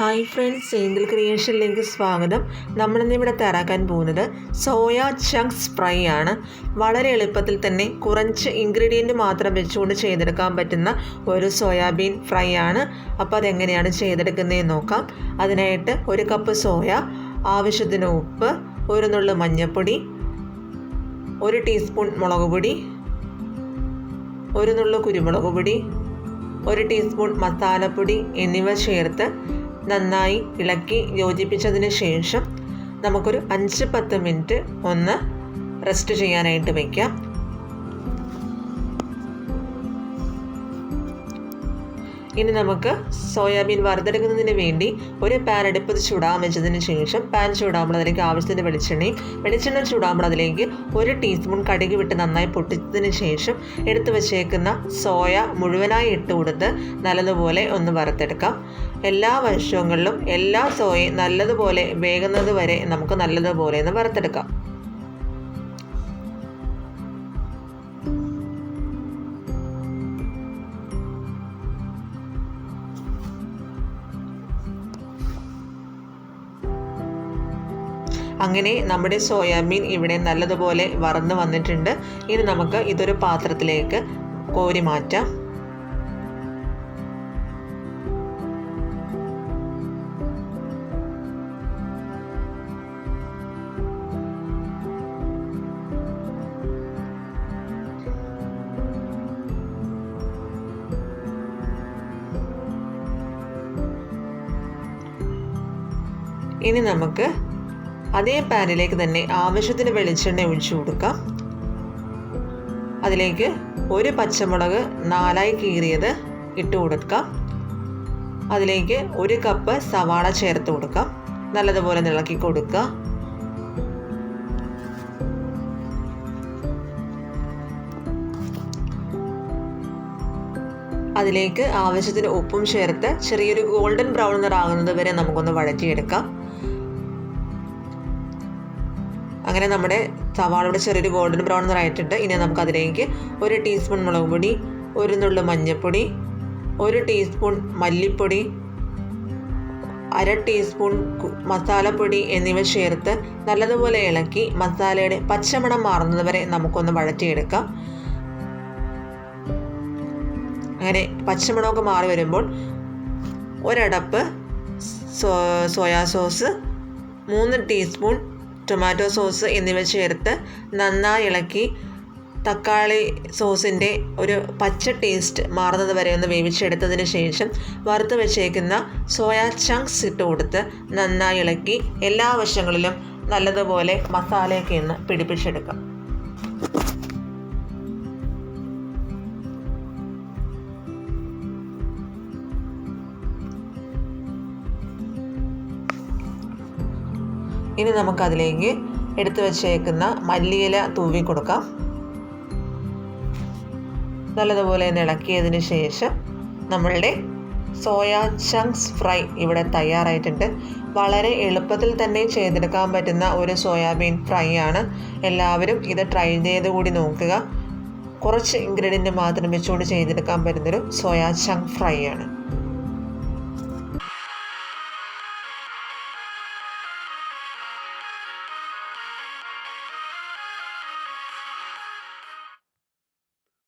Hi friends Angel ക്രിയേഷനിലേക്ക് സ്വാഗതം. നമ്മളിന്നിവിടെ തയ്യാറാക്കാൻ പോകുന്നത് സോയ ചങ്ക്സ് ഫ്രൈ ആണ്. വളരെ എളുപ്പത്തിൽ തന്നെ കുറച്ച് ഇൻഗ്രീഡിയന്റ് മാത്രം വെച്ചുകൊണ്ട് ചെയ്തെടുക്കാൻ പറ്റുന്ന ഒരു സോയാബീൻ ഫ്രൈ ആണ്. അപ്പോൾ അതെങ്ങനെയാണ് ചെയ്തെടുക്കുന്നതെന്ന് നോക്കാം. അതിനായിട്ട് ഒരു കപ്പ് സോയ ആവശ്യത്തിന് ഉപ്പ് ഒരു നുള്ളു മഞ്ഞൾപ്പൊടി ഒരു ടീസ്പൂൺ മുളക് പൊടി ഒരു നുള്ളു കുരുമുളക് പൊടി ഒരു ടീസ്പൂൺ മസാലപ്പൊടി എന്നിവ ചേർത്ത് നന്നായി ഇളക്കി യോജിപ്പിച്ചതിന് ശേഷം നമുക്കൊരു അഞ്ച് പത്ത് മിനിറ്റ് ഒന്ന് റെസ്റ്റ് ചെയ്യാനായിട്ട് വയ്ക്കാം ഇനി നമുക്ക് സോയാബീൻ വറുത്തെടുക്കുന്നതിന് വേണ്ടി ഒരു പാൻ എടുപ്പത് ചൂടാൻ വെച്ചതിന് ശേഷം പാൻ ചൂടാകുമ്പോൾ അതിലേക്ക് ആവശ്യത്തിന് വെളിച്ചെണ്ണയും വെളിച്ചെണ്ണ ചൂടാകുമ്പോൾ അതിലേക്ക് ഒരു ടീസ്പൂൺ കടുകി വിട്ട് നന്നായി പൊട്ടിച്ചതിന് ശേഷം എടുത്തു വച്ചേക്കുന്ന സോയ മുഴുവനായി ഇട്ട് കൊടുത്ത് നല്ലതുപോലെ ഒന്ന് വറുത്തെടുക്കാം. എല്ലാ വശങ്ങളിലും എല്ലാ സോയയും നല്ലതുപോലെ വേകുന്നത് വരെ നമുക്ക് നല്ലതുപോലെ ഒന്ന് വറുത്തെടുക്കാം. അങ്ങനെ നമ്മുടെ സോയാബീൻ ഇവിടെ നല്ലതുപോലെ വറന്ന് വന്നിട്ടുണ്ട്. ഇനി നമുക്ക് ഇതൊരു പാത്രത്തിലേക്ക് കോരി മാറ്റാം. ഇനി നമുക്ക് അതേ പാനിലേക്ക് തന്നെ ആവശ്യത്തിന് വെളിച്ചെണ്ണ ഒഴിച്ചു കൊടുക്കാം. അതിലേക്ക് ഒരു പച്ചമുളക് നാലായി കീറിയത് ഇട്ട് കൊടുക്കാം. അതിലേക്ക് ഒരു കപ്പ് സവാള ചേർത്ത് കൊടുക്കാം. നല്ലതുപോലെ ഇളക്കി കൊടുക്കുക അതിലേക്ക് ആവശ്യത്തിന് ഉപ്പും ചേർത്ത് ചെറിയൊരു ഗോൾഡൻ ബ്രൗൺ നിറാകുന്നത് വരെ നമുക്കൊന്ന് വഴറ്റിയെടുക്കാം. അങ്ങനെ നമ്മുടെ സവാളയുടെ ചെറിയൊരു ഗോൾഡൻ ബ്രൗൺ നിറയായിട്ടിട്ട് ഇനി നമുക്ക് അതിലേക്ക് ഒരു ടീസ്പൂൺ മുളക് പൊടി ഒരു നുള്ളു മഞ്ഞൾപ്പൊടി ഒരു ടീസ്പൂൺ മല്ലിപ്പൊടി അര ടീസ്പൂൺ മസാലപ്പൊടി എന്നിവ ചേർത്ത് നല്ലതുപോലെ ഇളക്കി മസാലയുടെ പച്ചമണം മാറുന്നത് വരെ നമുക്കൊന്ന് വഴറ്റിയെടുക്കാം. അങ്ങനെ പച്ചമണമൊക്കെ മാറി വരുമ്പോൾ ഒരടപ്പ് സോ സോയാ സോസ് മൂന്ന് ടീസ്പൂൺ ടൊമാറ്റോ സോസ് എന്നിവ ചേർത്ത് നന്നായി ഇളക്കി തക്കാളി സോസിന്റെ ഒരു പച്ച ടേസ്റ്റ് മാറുന്നത് വരെ ഒന്ന് വേവിച്ചെടുത്തതിന് ശേഷം വറുത്ത് വെച്ചേക്കുന്ന സോയ ചങ്ക്സ് ഇട്ട് കൊടുത്ത് നന്നായി ഇളക്കി എല്ലാ വശങ്ങളിലും നല്ലതുപോലെ മസാലയൊക്കെ ഒന്ന് പിടിപ്പിച്ചെടുക്കാം. ഇനി നമുക്കതിലേക്ക് എടുത്തു വച്ചേക്കുന്ന മല്ലിയില തൂവി കൊടുക്കാം. നല്ലതുപോലെ തന്നെ ഇളക്കിയതിന് ശേഷം നമ്മളുടെ സോയ ചങ്ക്സ് ഫ്രൈ ഇവിടെ തയ്യാറായിട്ടുണ്ട്. വളരെ എളുപ്പത്തിൽ തന്നെ ചെയ്തെടുക്കാൻ പറ്റുന്ന ഒരു സോയാബീൻ ഫ്രൈ ആണ്. എല്ലാവരും ഇത് ട്രൈ ചെയ്ത് കൂടി നോക്കുക. കുറച്ച് ഇൻഗ്രീഡിയന്റ് മാത്രം വെച്ചുകൊണ്ട് ചെയ്തെടുക്കാൻ പറ്റുന്നൊരു സോയാ ചങ്ക് ഫ്രൈ ആണ്.